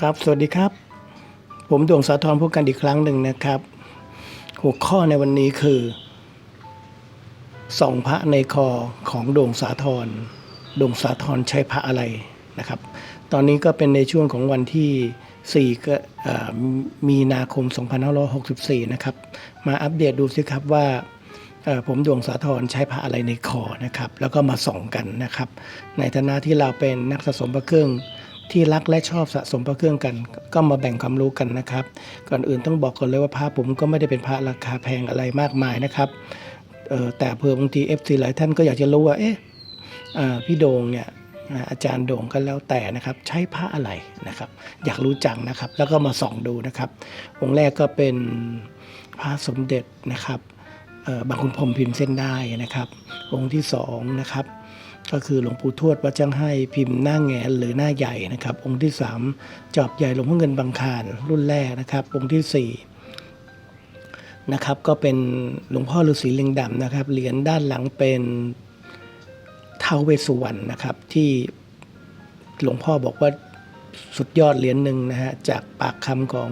ครับสวัสดีครับ ผมดวงสาธรพูดกันอีกครั้งหนึ่งนะครับ หัวข้อในวันนี้คือส่องพระในคอของดวงสาธรดวงสาธรใช้พระอะไรนะครับ ตอนนี้ก็เป็นในช่วงของวันที่ 4 ก็เอ่อมีนาคม 2564 นะครับ มาอัปเดตดูสิครับว่าผมดวงสาธรใช้พระอะไรในคอนะครับ แล้วก็มาส่องกันนะครับ ในฐานะที่เราเป็นนักสะสมพระเครื่อง ที่รักและชอบสะสมพระเครื่องกัน ก็มาแบ่งความรู้กันนะครับ ก่อนอื่นต้องบอกก่อนเลยว่าพระผมก็ไม่ได้เป็นพระราคาแพงอะไรมากมายนะครับแต่เผื่อบางที FC หลายท่านก็อยากจะรู้ว่าเอ๊ะพี่โดงเนี่ยอาจารย์โด่งก็แล้วแต่นะครับ ใช้พระอะไรนะครับ อยากรู้จังนะครับ แล้วก็มาส่องดูนะครับ องค์แรกก็เป็นพระสมเด็จนะครับบางคุณพรมพิมพ์เส้นได้นะครับ องค์ที่สองนะครับ ก็คือหลวงปู่ทวดวัดจังให้พิมพ์หน้าแงนหรือหน้าใหญ่นะครับ องค์ที่ 3 จอบใหญ่หลวงพ่อเงินบางคารรุ่นแรกนะครับ องค์ทีสี่4นะครับก็เป็นหลวงพ่อฤาษีลิงดำนะครับ เหรียญด้านหลังเป็นเท้าเวสุวรรณนะครับที่หลวงพ่อบอกว่าสุดยอดเหรียญหนึ่งนะฮะจากปากคำของ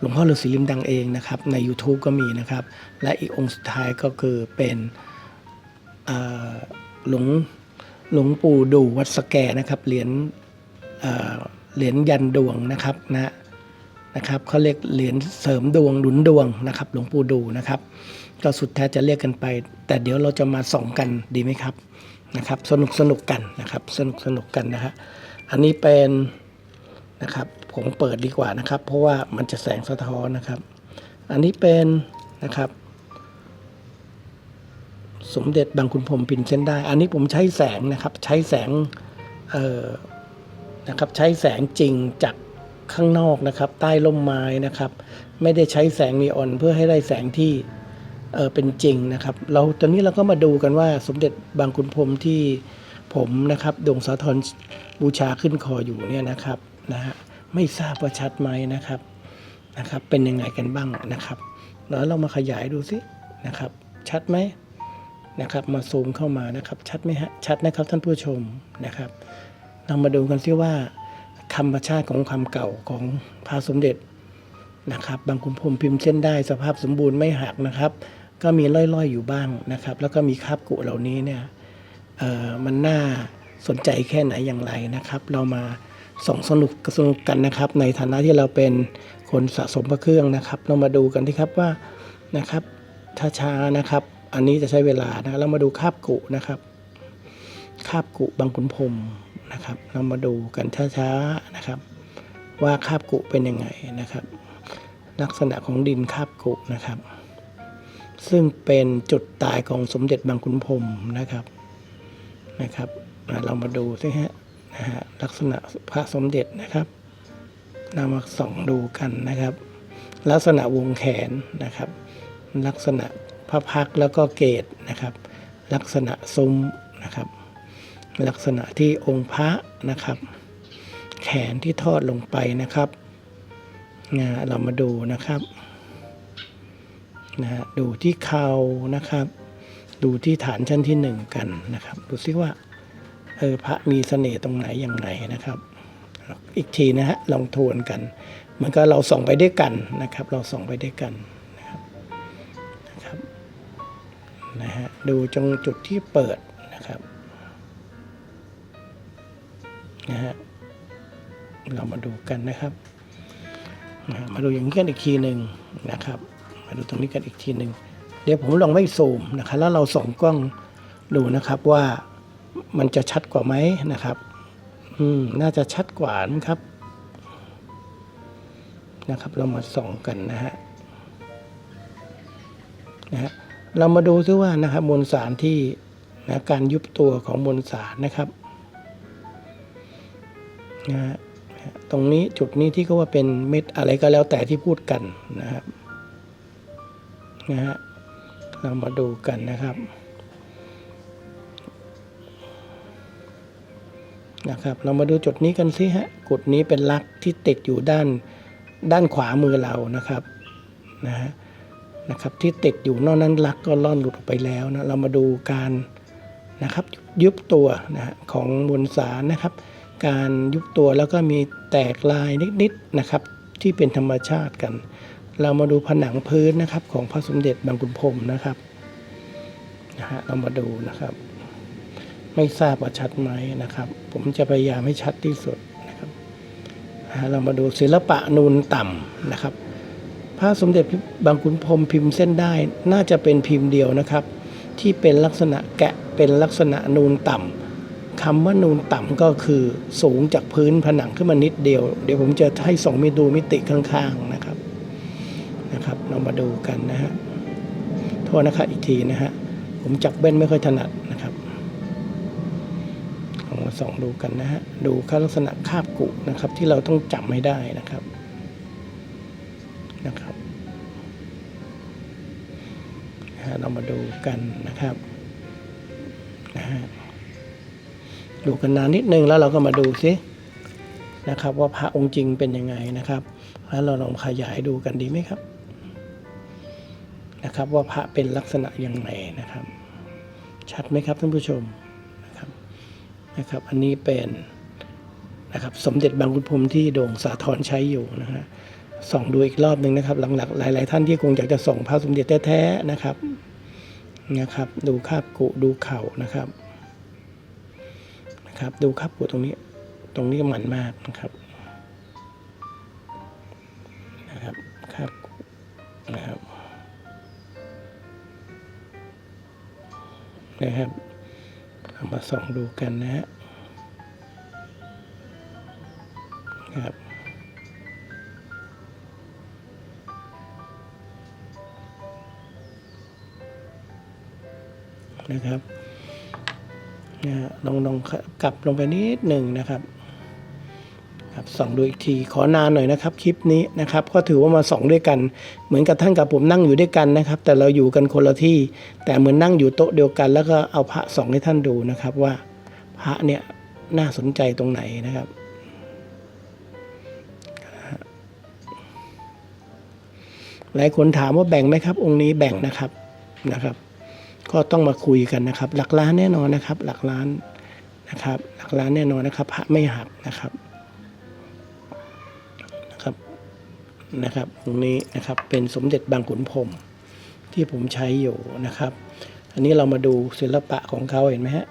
หลวงพ่อฤาษีลิมดังเองนะครับ ใน YouTube ก็มีนะครับ และอีกองค์สุดท้ายก็คือเป็นหลวง หลวงปู่ดูวัดสแกนะครับเหรียญเหรียญยันดวงนะครับนะนะครับเขาเรียกเหรียญเสริมดวงหนุนดวงนะครับหลวงปู่ดูนะครับ ก็สุดแท้จะเรียกกันไป แต่เดี๋ยวเราจะมาส่องกันดีไหมครับนะครับ สนุกสนุกกันนะครับ สนุกสนุกกันนะฮะอันนี้เป็นนะครับผมเปิดดีกว่านะครับ เพราะว่ามันจะแสงสะท้อนนะครับ อันนี้เป็นนะครับ สมเด็จบางคุณพรมพินเส้นได้ อันนี้ผมใช้แสงนะครับ ใช้แสงนะครับใช้แสงจริงจากข้างนอกนะครับ ใต้ร่มไม้นะครับ ไม่ได้ใช้แสงนีออนเพื่อให้ได้แสงที่เเป็นจริงนะครับ เราตอนนี้เราก็มาดูกันว่าสมเด็จบางคุณพรมที่ผมนะครับดวงสาธรบูชาขึ้นคออยู่เนี่ยนะครับนะฮะไม่ทราบว่าชัดไหมนะครับนะครับ เป็นยังไงกันบ้างนะครับแล้วเรามาขยายดูสินะครับ ชัดไหม นะครับ มาซูมเข้ามานะครับชัดไหมฮะชัดนะครับท่านผู้ชมนะครับ เรามาดูกันซิว่าธรรมชาติของความเก่าของพระสมเด็จนะครับ บางคุณพรมพิมพ์เส้นได้สภาพสมบูรณ์ไม่หักนะครับ ก็มีล่อยๆอยู่บ้างนะครับ แล้วก็มีคราบกุเหล่านี้เนี่ยเอ่อมันน่าสนใจแค่ไหนอย่างไรนะครับ เรามาส่องสนุกสนุกกันนะครับ ในฐานะที่เราเป็นคนสะสมพระเครื่องนะครับ เรามาดูกันที่ครับว่านะครับช้าๆนะครับ อันนี้จะใช้เวลานะเรามาดูคาบกุนะครับ คาบกุบางขุนพรมนะครับ เรามาดูกันช้าๆนะครับ ว่าคาบกุเป็นยังไงนะครับ ลักษณะของดินคาบกุนะครับ ซึ่งเป็นจุดตายของสมเด็จบางขุนพรมนะครับนะครับเรามาดูสิฮะนะฮะลักษณะพระสมเด็จนะครับนำมาส่องดูกันนะครับ ลักษณะวงแขนนะครับ ลักษณะ พระพักแล้วก็เกตนะครับ ลักษณะซุ้มนะครับ ลักษณะที่องค์พระนะครับ แขนที่ทอดลงไปนะครับนะเรามาดูนะครับนะฮะดูที่เข่านะครับ ดูที่ฐานชั้นที่หนึ่งกันนะครับ ดูซิว่าเออพระมีเสน่ห์ตรงไหนอย่างไรนะครับ อีกทีนะฮะลองทวนกัน เหมือนกับเราส่องไปด้วยกันนะครับ เราส่องไปด้วยกัน นะฮะดูตรงจุดที่เปิดนะครับนะฮะเรามาดูกันนะครับนะมาดูอย่างนี้กันอีกทีหนึ่งนะครับ มาดูตรงนี้กันอีกทีหนึ่งเดี๋ยวผมลองไม่ซูมนะครับแล้วเราส่องกล้องดูนะครับว่ามันจะชัดกว่าไหมนะครับ อืมน่าจะชัดกว่านะครับ นะครับ เรามาส่องกันนะฮะ เรามาดูซิว่านะครับมวลสารที่นะการยุบตัวของมวลสารนะครับนะฮะตรงนี้จุดนี้ที่เขาว่าเป็นเม็ดอะไรก็แล้วแต่ที่พูดกันนะครับนะฮะเรามาดูกันนะครับนะครับเรามาดูจุดนี้กันสิฮะกุดนี้เป็นลักที่ติดอยู่ด้านด้านขวามือเรานะครับนะฮะ นะครับที่ติดอยู่นอกนั้นลักก็ล่อนหลุดออกไปแล้วนะเรามาดูการนะครับยุบตัวนะฮะของมวลสารนะครับ การยุบตัวแล้วก็มีแตกลายนิดๆนะครับที่เป็นธรรมชาติกัน เรามาดูผนังพื้นนะครับของพระสมเด็จบางขุนพรมนะครับนะฮะเรามาดูนะครับ ไม่ทราบว่าชัดไหมนะครับ ผมจะพยายามให้ชัดที่สุดนะครับเรามาดูศิลปะนูนต่ำนะครับ พระสมเด็จบางขุนพรมพิมพ์เส้นได้น่าจะเป็นพิมพ์เดียวนะครับ ที่เป็นลักษณะแกะเป็นลักษณะนูนต่ำคำว่านูนต่ำก็คือสูงจากพื้นผนังขึ้นมานิดเดียว เดี๋ยวผมจะให้สองมิดูมิติข้างๆนะครับนะครับเรามาดูกันนะฮะโทษนะครับอีกทีนะฮะผมจับเบ้นไม่ค่อยถนัดนะครับลองมาส่องดูกันนะฮะดูค่าลักษณะคาบกุนะครับที่เราต้องจำให้ได้นะครับ เรามาดูกันนะครับนะฮะดูกันนานนิดนึงแล้วเราก็มาดูซินะครับ ว่าพระองค์จริงเป็นยังไงนะครับ แล้วเราลองขยายดูกันดีไหมครับ นะครับ ว่าพระเป็นลักษณะยังไงนะครับ ชัดไหมครับท่านผู้ชมนะครับนะครับ อันนี้เป็นนะครับ สมเด็จบางขุนพรมที่โด่งสาทรใช้อยู่นะฮะ ส่องดูอีกรอบหนึ่งนะครับ หลังๆหลาย ๆ ท่านที่คงอยากจะส่องพระสมเด็จแท้ๆนะครับนะครับ ดูคาบกุดูเข่านะครับนะครับ ดูคาบกุตรงนี้ ตรงนี้หมันมากนะครับนะครับคาบกุนะครับนะครับเอามาส่องดูกันนะฮะครับ นะครับนะฮะลองลองกลับลงไปนิดหนึ่งนะครับครับส่องดูอีกทีขอนานหน่อยนะครับ คลิปนี้นะครับ ก็ถือว่ามาส่องด้วยกัน เหมือนกับท่านกับผมนั่งอยู่ด้วยกันนะครับ แต่เราอยู่กันคนละที่ แต่เหมือนนั่งอยู่โต๊ะเดียวกัน แล้วก็เอาพระส่องให้ท่านดูนะครับว่าพระเนี่ยน่าสนใจตรงไหนนะครับหลายคนถามว่าแบ่งไหมครับ องค์นี้แบ่งนะครับนะครับ ก็ต้องมาคุยกันนะครับ หลักล้านแน่นอนนะครับ หลักล้านนะครับ หลักล้านแน่นอนนะครับ พระไม่หักนะครับนะครับนะครับตรงนี้นะครับเป็นสมเด็จบางขุนพรมที่ผมใช้อยู่นะครับ อันนี้เรามาดูศิลปะของเขาเห็นไหมฮะ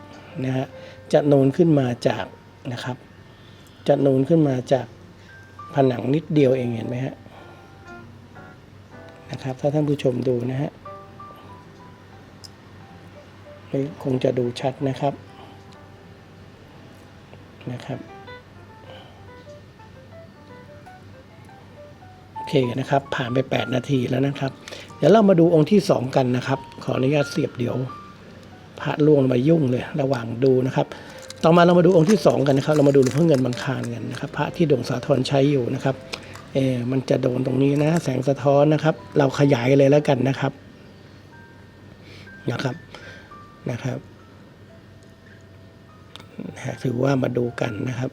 นะฮะจะโนนขึ้นมาจากนะครับ จะโนนขึ้นมาจากผนังนิดเดียวเองเห็นไหมฮะนะครับ ถ้าท่านผู้ชมดูนะฮะ คงจะดูชัดนะครับนะครับโอเคนะครับ ผ่านไป 8 นาทีแล้วนะครับ เดี๋ยวเรามาดูองค์ที่ 2 กันนะครับ ขออนุญาตเสียบเดี๋ยวพระล่วงมายุ่งเลย ระหว่างดูนะครับ ต่อมาเรามาดูองค์ที่ 2 กันนะครับ เรามาดูหลวงพ่อเงินบางคานกันนะครับ พระที่ด่งสาธรใช้อยู่นะครับเออมันจะโดนตรงนี้นะ แสงสะท้อนนะครับ เราขยายเลยแล้วกันนะครับนะครับ นะครับถือว่ามาดูกันนะครับ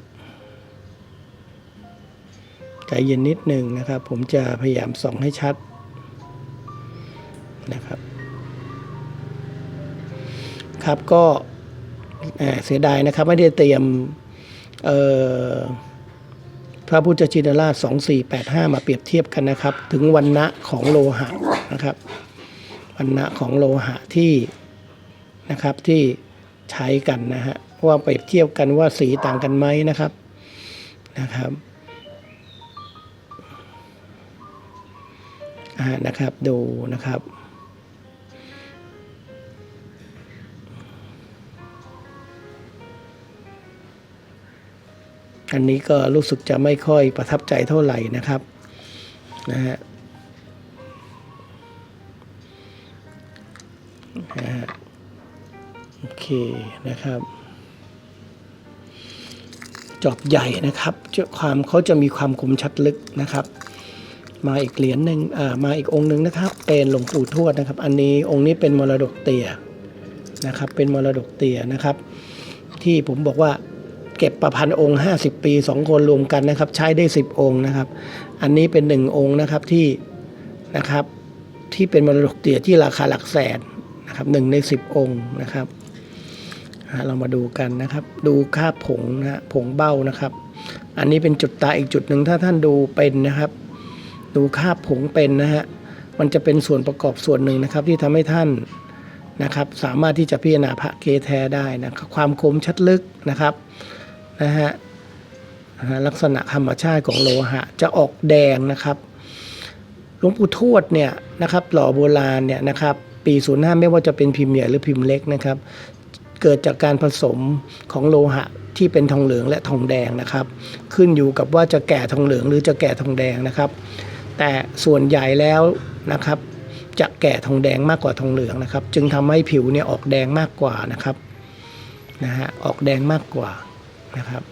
ใจเย็นนิดหนึ่งนะครับ ผมจะพยายามส่องให้ชัดนะครับ ครับก็เสียดายนะครับ ไม่ได้เตรียมพระพุทธชินราช 2485 มาเปรียบเทียบกันนะครับ ถึงวันณะของโลหะนะครับวันณะของโลหะที่ นะครับที่ใช้กันนะฮะว่าเปรียบเทียบกันว่าสีต่างกันไหมนะครับนะครับอ่านะครับดูนะครับอันนี้ก็รู้สึกจะไม่ค่อยประทับใจเท่าไหร่นะครับนะฮะนะฮะ โอเคนะครับ จอบใหญ่นะครับเจ้าความเขาจะมีความคมชัดลึกนะครับ มาอีกเหรียญหนึ่งอ่ามาอีกองค์หนึ่งนะครับ เป็นหลวงปู่ทวดนะครับ อันนี้องค์นี้เป็นมรดกเตี่ยนะครับ เป็นมรดกเตี่ยนะครับ ที่ผมบอกว่าเก็บประพันธ์องค์ 50 ปีสองคนรวมกันนะครับ ใช้ได้ 10 องค์นะครับ อันนี้เป็นหนึ่งองค์นะครับที่นะครับที่เป็นมรดกเตี่ยที่ราคาหลักแสนนะครับหนึ่งในสิบองค์นะครับ เรามาดูกันนะครับ ดูค่าบผงนะฮะผงเบ้านะครับ อันนี้เป็นจุดตาอีกจุดหนึ่งถ้าท่านดูเป็นนะครับ ดูค่าบผงเป็นนะฮะมันจะเป็นส่วนประกอบส่วนหนึ่งนะครับ ที่ทำให้ท่านนะครับ สามารถที่จะพิจารณาพระเกแท้ได้นะครับความคมชัดลึกนะครับนะฮะนะฮะลักษณะธรรมชาติของโลหะจะออกแดงนะครับหลวงปู่ทวดเนี่ยนะครับหล่อโบราณเนี่ยนะครับปี 05 ไม่ว่าจะเป็นพิมพ์ใหญ่หรือพิมพ์เล็กนะครับ เกิดจากการผสมของโลหะที่เป็นทองเหลืองและทองแดงนะครับ ขึ้นอยู่กับว่าจะแก่ทองเหลืองหรือจะแก่ทองแดงนะครับ แต่ส่วนใหญ่แล้วนะครับ จะแก่ทองแดงมากกว่าทองเหลืองนะครับ จึงทำให้ผิวเนี่ยออกแดงมากกว่านะครับนะฮะออกแดงมากกว่านะครับ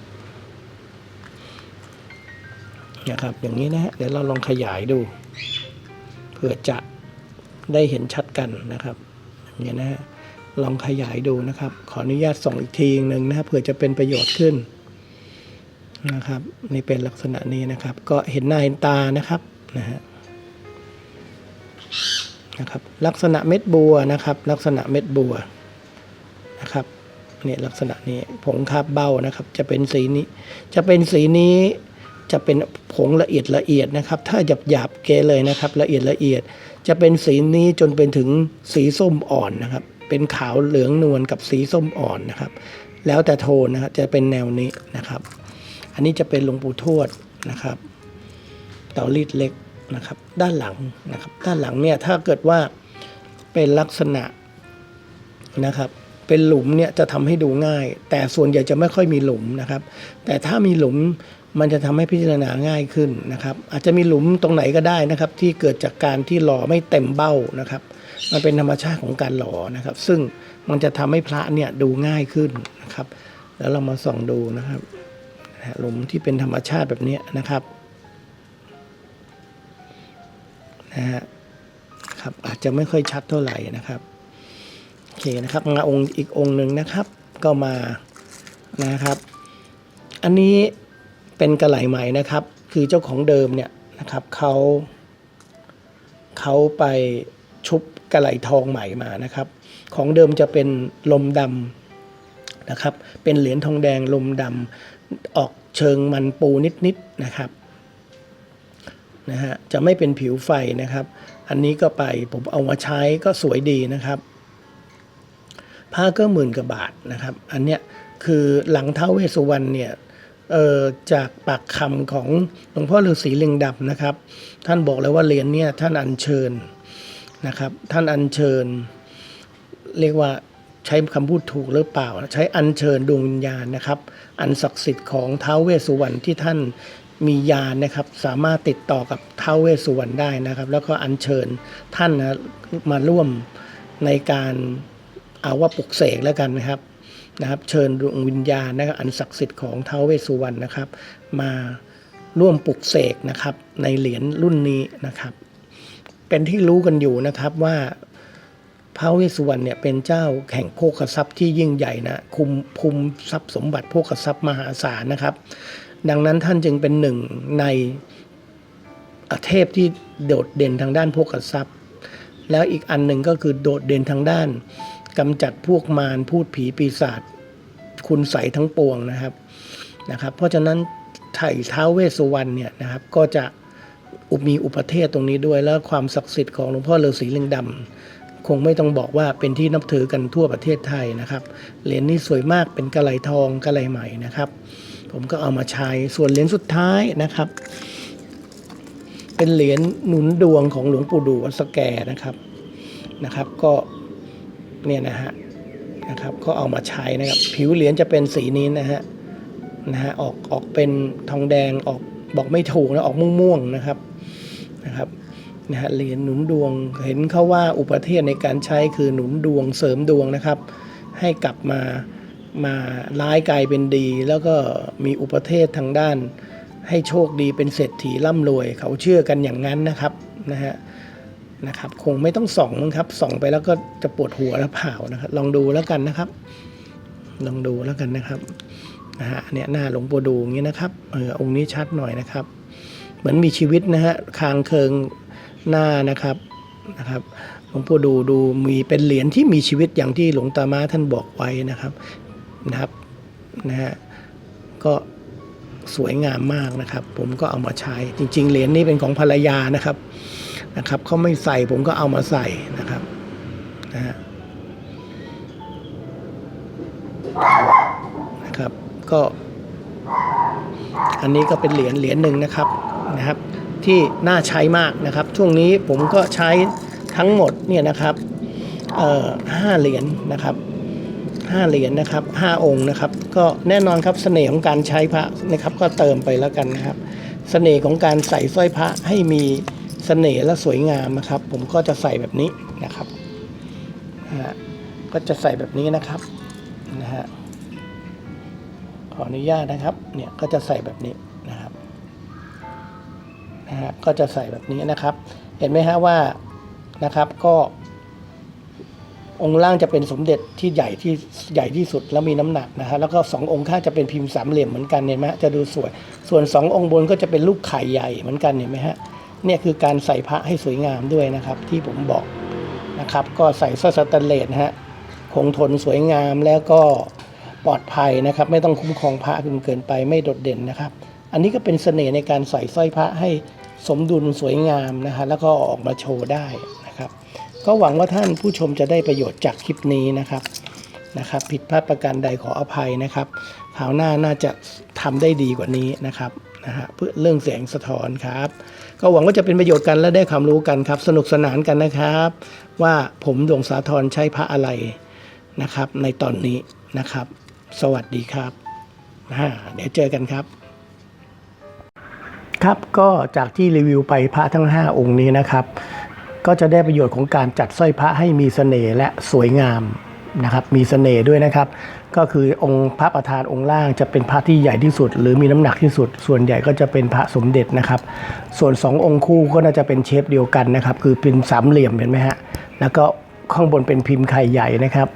นะครับอย่างนี้นะฮะเดี๋ยวเราลองขยายดูเพื่อจะได้เห็นชัดกันนะครับอย่างนี้นะฮะ ลองขยายดูนะครับ ขออนุญาตส่งอีกทีหนึ่งนะครับเพื่อจะเป็นประโยชน์ขึ้นนะครับนี่เป็นลักษณะนี้นะครับ ก็เห็นหน้าเห็นตานะครับนะฮะนะครับลักษณะเม็ดบัวนะครับ ลักษณะเม็ดบัวนะครับเนี่ยลักษณะนี้ผงคาบเบ้านะครับ จะเป็นสีนี้ จะเป็นสีนี้จะเป็นผงละเอียดละเอียดนะครับ ถ้าหยาบหยาบเกเลยนะครับ ละเอียดละเอียด จะเป็นสีนี้จนเป็นถึงสีส้มอ่อนนะครับ เป็นขาวเหลืองนวลกับสีส้มอ่อนนะครับ แล้วแต่โทนนะครับจะเป็นแนวนี้นะครับ อันนี้จะเป็นหลวงปู่ทวดนะครับ เตารีดเล็กนะครับ ด้านหลังนะครับ ด้านหลังเนี่ยถ้าเกิดว่าเป็นลักษณะนะครับเป็นหลุมเนี่ยจะทำให้ดูง่าย แต่ส่วนใหญ่จะไม่ค่อยมีหลุมนะครับ แต่ถ้ามีหลุมมันจะทำให้พิจารณาง่ายขึ้นนะครับ อาจจะมีหลุมตรงไหนก็ได้นะครับ ที่เกิดจากการที่หล่อไม่เต็มเบ้านะครับ มันเป็นธรรมชาติของการหล่อนะครับ ซึ่งมันจะทำให้พระเนี่ยดูง่ายขึ้นนะครับ แล้วเรามาส่องดูนะครับหลุมที่เป็นธรรมชาติแบบนี้นะครับนะฮะครับอาจจะไม่ค่อยชัดเท่าไหร่นะครับโอเคนะครับงาองค์อีกองค์หนึ่งนะครับ ก็มานะครับ อันนี้เป็นกระไหลไหม่นะครับ คือเจ้าของเดิมเนี่ยนะครับเขาเขาไปชุบ กระไหลทองใหม่มานะครับ ของเดิมจะเป็นลมดำนะครับ เป็นเหรียญทองแดงลมดำออกเชิงมันปูนิดๆนะครับนะฮะจะไม่เป็นผิวไฟนะครับ อันนี้ก็ไปผมเอามาใช้ก็สวยดีนะครับ ผ้าก็หมื่นกว่าบาทนะครับ อันเนี้ยคือหลังเท้าเวสุวรรณเนี่ยเอ่อจากปากคำของหลวงพ่อฤาษีลิงดำนะครับ ท่านบอกเลยว่าเหรียญเนี่ยท่านอัญเชิญ นะครับ ท่านอัญเชิญ เรียกว่าใช้คำพูดถูกหรือเปล่า ใช้อัญเชิญดวงวิญญาณนะครับ อันศักดิ์สิทธิ์ของท้าวเวสสุวรรณที่ท่านมียานนะครับ สามารถติดต่อกับท้าวเวสสุวรรณได้นะครับ แล้วก็อัญเชิญท่านนะมาร่วมในการเอาว่าปลุกเสกแล้วกันนะครับนะครับ เชิญดวงวิญญาณนะครับอันศักดิ์สิทธิ์ของท้าวเวสสุวรรณนะครับ มาร่วมปลุกเสกนะครับ ในเหรียญรุ่นนี้นะครับ เป็นที่รู้กันอยู่นะครับว่าพระเวสสุวรรณเนี่ยเป็นเจ้าแห่งโภคทรัพย์ที่ยิ่งใหญ่นะคุมคุมทรัพย์สมบัติโภคทรัพย์มหาศาลนะครับ ดังนั้นท่านจึงเป็นหนึ่งในเทพที่โดดเด่นทางด้านโภคทรัพย์ แล้วอีกอันหนึ่งก็คือโดดเด่นทางด้านกำจัดพวกมารพูดผีปีศาจคุณใสทั้งปวงนะครับนะครับ เพราะฉะนั้นไถ่ท้าเวสสุวรรณเนี่ยนะครับก็จะ อุปมีอุปเทศตรงนี้ด้วย แล้วความศักดิ์สิทธิ์ของหลวงพ่อฤาษีลิงดำคงไม่ต้องบอกว่าเป็นที่นับถือกันทั่วประเทศไทยนะครับเหรียญนี้สวยมากเป็นกระไหลทองกระไหลใหม่นะครับ ผมก็เอามาใช้ส่วนเหรียญสุดท้ายนะครับ เป็นเหรียญหนุนดวงของหลวงปู่ดูวัดสแกนะครับนะครับ ก็เนี่ยนะฮะนะครับก็เอามาใช้นะครับ ผิวเหรียญจะเป็นสีนี้นะฮะนะฮะออกออกเป็นทองแดงออก บอกไม่ถูกนะออกม่วงๆนะครับนะครับนะฮะเหรียญหนุนดวงเห็นเขาว่าอุปเทศในการใช้คือหนุนดวงเสริมดวงนะครับ ให้กลับมามาร้ายกลายเป็นดี แล้วก็มีอุปเทศทางด้าน ให้โชคดีเป็นเศรษฐีร่ำรวย เขาเชื่อกันอย่างนั้นนะครับนะฮะนะครับคงไม่ต้องส่องมั้งครับส่องไปแล้วก็จะปวดหัวแล้วเผานะครับ ลองดูแล้วกันนะครับ ลองดูแล้วกันนะครับ นะฮะเนี่ยหน้าหลวงปู่ดูอย่างนี้นะครับเออองค์นี้ชัดหน่อยนะครับ เหมือนมีชีวิตนะฮะคางเคิงหน้านะครับนะครับหลวงปู่ดูดูมีเป็นเหรียญที่มีชีวิตอย่างที่หลวงตามาท่านบอกไว้นะครับนะครับนะฮะก็สวยงามมากนะครับ ผมก็เอามาใช้จริง ๆ เหรียญนี้เป็นของภรรยานะครับนะครับเขาไม่ใส่ผมก็เอามาใส่นะครับนะฮะ ก็ อันนี้ก็เป็นเหรียญเหรียญหนึ่งนะครับนะครับ ที่น่าใช้มากนะครับ ช่วงนี้ผมก็ใช้ทั้งหมดเนี่ยนะครับเอ่อห้าเหรียญนะครับห้าเหรียญนะครับห้าองค์นะครับ ก็แน่นอนครับเสน่ห์ของการใช้พระนะครับ ก็เติมไปแล้วกันนะครับ เสน่ห์ของการใส่สร้อยพระให้มีเสน่ห์และสวยงามนะครับ ผมก็จะใส่แบบนี้นะครับนะฮะก็จะใส่แบบนี้นะครับนะฮะ ออนุญาตนะครับ เนี่ยก็จะใส่แบบนี้นะครับนะฮะก็จะใส่แบบนี้นะครับ เห็นไหมฮะว่านะครับก็องค์ล่างจะเป็นสมเด็จที่ใหญ่ที่ใหญ่ที่สุดแล้วมีน้ำหนักนะฮะแล้วก็สององค์ข้างจะเป็นพิมพ์สามเหลี่ยมเหมือนกันเห็นไหมฮะจะดูสวย ส่วนสององค์บนก็จะเป็นลูกไข่ใหญ่เหมือนกันเห็นไหมฮะเนี่ยคือการใส่พระให้สวยงามด้วยนะครับ ที่ผมบอกนะครับ ก็ใส่สร้อยสแตนเลสฮะคงทนสวยงามแล้วก็ ปลอดภัยนะครับ ไม่ต้องคุ้มครองพระจนเกินไปไม่โดดเด่นนะครับ อันนี้ก็เป็นเสน่ห์ในการใส่สร้อยพระให้สมดุลสวยงามนะฮะแล้วก็ออกมาโชว์ได้นะครับ ก็หวังว่าท่านผู้ชมจะได้ประโยชน์จากคลิปนี้นะครับนะครับ ผิดพลาดประการใดขออภัยนะครับคราวหน้าน่าจะทำได้ดีกว่านี้นะครับนะฮะเพื่อเรื่องเสียงสะท้อนครับ ก็หวังว่าจะเป็นประโยชน์กันและได้ความรู้กันครับ สนุกสนานกันนะครับ ว่าผมดวงสาธรใช้พระอะไรนะครับ ในตอนนี้นะครับ สวัสดีครับเดี๋ยวเจอกันครับ ครับก็จากที่รีวิวไปพระทั้ง 5 องค์นี้นะครับ ก็จะได้ประโยชน์ของการจัดสร้อยพระให้มีเสน่ห์และสวยงามนะครับ มีเสน่ห์ด้วยนะครับ ก็คือองค์พระประธานองค์ล่างจะเป็นพระที่ใหญ่ที่สุด หรือมีน้ำหนักที่สุด ส่วนใหญ่ก็จะเป็นพระสมเด็จนะครับ ส่วน 2 องค์คู่ก็น่าจะเป็นเชฟเดียวกันนะครับ คือเป็นสามเหลี่ยมเห็นไหมฮะแล้วก็ข้างบนเป็นพิมพ์ไข่ใหญ่นะครับ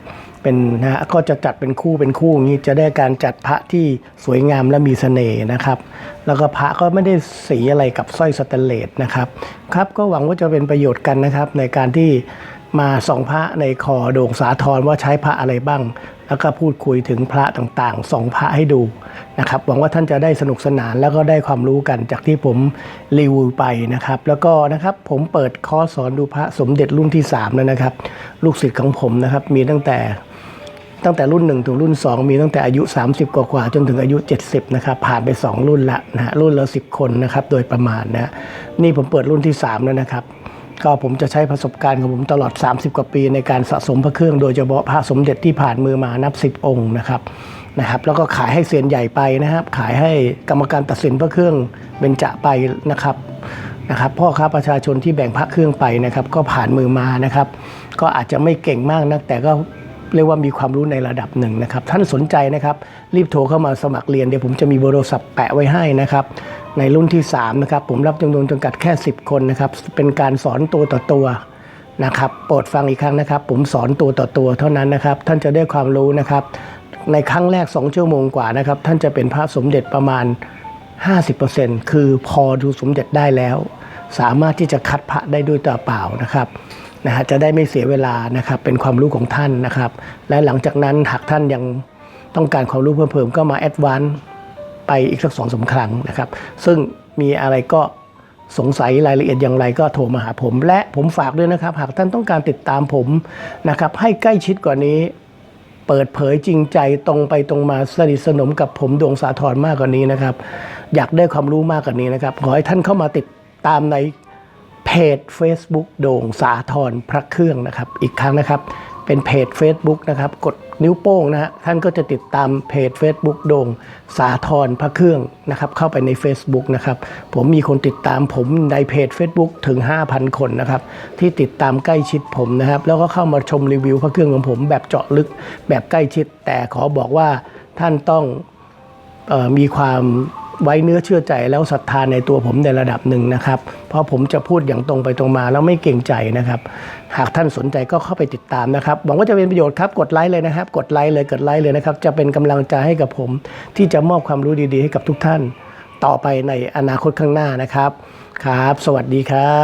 เป็นนะฮะก็จะจัดเป็นคู่เป็นคู่อย่างนี้จะได้การจัดพระที่สวยงามและมีเสน่ห์นะครับ แล้วก็พระก็ไม่ได้สีอะไรกับสร้อยสแตนเลสนะครับครับก็หวังว่าจะเป็นประโยชน์กันนะครับ ในการที่มาส่องพระในคอโด่งสาทรว่าใช้พระอะไรบ้าง แล้วก็พูดคุยถึงพระต่างๆส่องพระให้ดูนะครับ หวังว่าท่านจะได้สนุกสนานแล้วก็ได้ความรู้กันจากที่ผมรีวิวไปนะครับ แล้วก็นะครับผมเปิดคอร์สสอนดูพระสมเด็จรุ่นที่3แล้วนะครับ ลูกศิษย์ของผมนะครับมีตั้งแต่ ตั้งแต่รุ่น 1 ถึงรุ่น 2 มีตั้งแต่อายุ 30 กว่าๆจนถึงอายุ 70 นะครับ ผ่านไป 2 รุ่นละนะฮะรุ่นละ 10 คนนะครับ โดยประมาณนะนี่ผมเปิดรุ่นที่ 3 แล้วนะครับ ก็ผมจะใช้ประสบการณ์ของผมตลอด 30 กว่าปี ในการสะสมพระเครื่องโดยเฉพาะพระสมเด็จที่ผ่านมือมานับ 10 องค์นะครับนะครับแล้วก็ขายให้เซียนใหญ่ไปนะครับ ขายให้กรรมการตัดสินพระเครื่องเบญจะไปนะครับนะครับพ่อค้าประชาชนที่แบ่งพระเครื่องไปนะครับ ก็ผ่านมือมานะครับ ก็อาจจะไม่เก่งมากนักแต่ก็ เรียกว่ามีความรู้ในระดับหนึ่งนะครับ ท่านสนใจนะครับรีบโทรเข้ามาสมัครเรียนเดี๋ยวผมจะมีเบอร์โทรศัพท์แปะไว้ให้นะครับในรุ่นที่3นะครับผมรับจำนวนจำกัดแค่ 10 คนนะครับเป็นการสอนตัวต่อตัวนะครับโปรดฟังอีกครั้งนะครับ ผมสอนตัวต่อตัวเท่านั้นนะครับ ท่านจะได้ความรู้นะครับ ในครั้งแรก 2 ชั่วโมงกว่านะครับ ท่านจะเป็นพระสมเด็จประมาณ 50%คือพอดูสมเด็จได้แล้ว สามารถที่จะคัดพระได้ด้วยตัวเปล่านะครับ นะฮะจะได้ไม่เสียเวลานะครับเป็นความรู้ของท่านนะครับ และหลังจากนั้นหากท่านยังต้องการความรู้เพิ่มๆก็มาแอดวานซ์ไปอีกสักสองสาครั้งนะครับ ซึ่งมีอะไรก็สงสัยรายละเอียดอย่างไรก็โทรมาหาผม และผมฝากด้วยนะครับ หากท่านต้องการติดตามผมนะครับ ให้ใกล้ชิดกว่านี้ เปิดเผยจริงใจตรงไปตรงมาสนิทสนมกับผมดวงสาธรมากกว่านี้นะครับ อยากได้ความรู้มากกว่านี้นะครับ ขอให้ท่านเข้ามาติดตามใน จ Facebook โด่งสาธรพระเครื่องนะครับ อีกครั้งนะครับ เป็นเพจ Facebook นะครับ กดนิ้วโป้งนะฮะท่านก็จะติดตามเพจ Facebook โด่งสาธรพระเครื่องนะครับ เข้าไปใน Facebook นะครับ ผมมีคนติดตามผมในเพจ Facebook ถึง 5,000 คนนะครับ ที่ติดตามใกล้ชิดผมนะครับ แล้วก็เข้ามาชมรีวิวพระเครื่องของผมแบบเจาะลึกแบบใกล้ชิด แต่ขอบอกว่าท่านต้องออมีความ ไว้เนื้อเชื่อใจแล้วศรัทธาในตัวผมในระดับหนึ่งนะครับ เพราะผมจะพูดอย่างตรงไปตรงมาแล้วไม่เกรงใจนะครับ หากท่านสนใจก็เข้าไปติดตามนะครับหวังว่าจะเป็นประโยชน์ครับกดไลค์เลยนะครับ กดไลค์เลยกดไลค์เลยนะครับ จะเป็นกำลังใจให้กับผม ที่จะมอบความรู้ดีๆ ให้กับทุกท่าน ต่อไปในอนาคตข้างหน้านะครับครับ สวัสดีครับ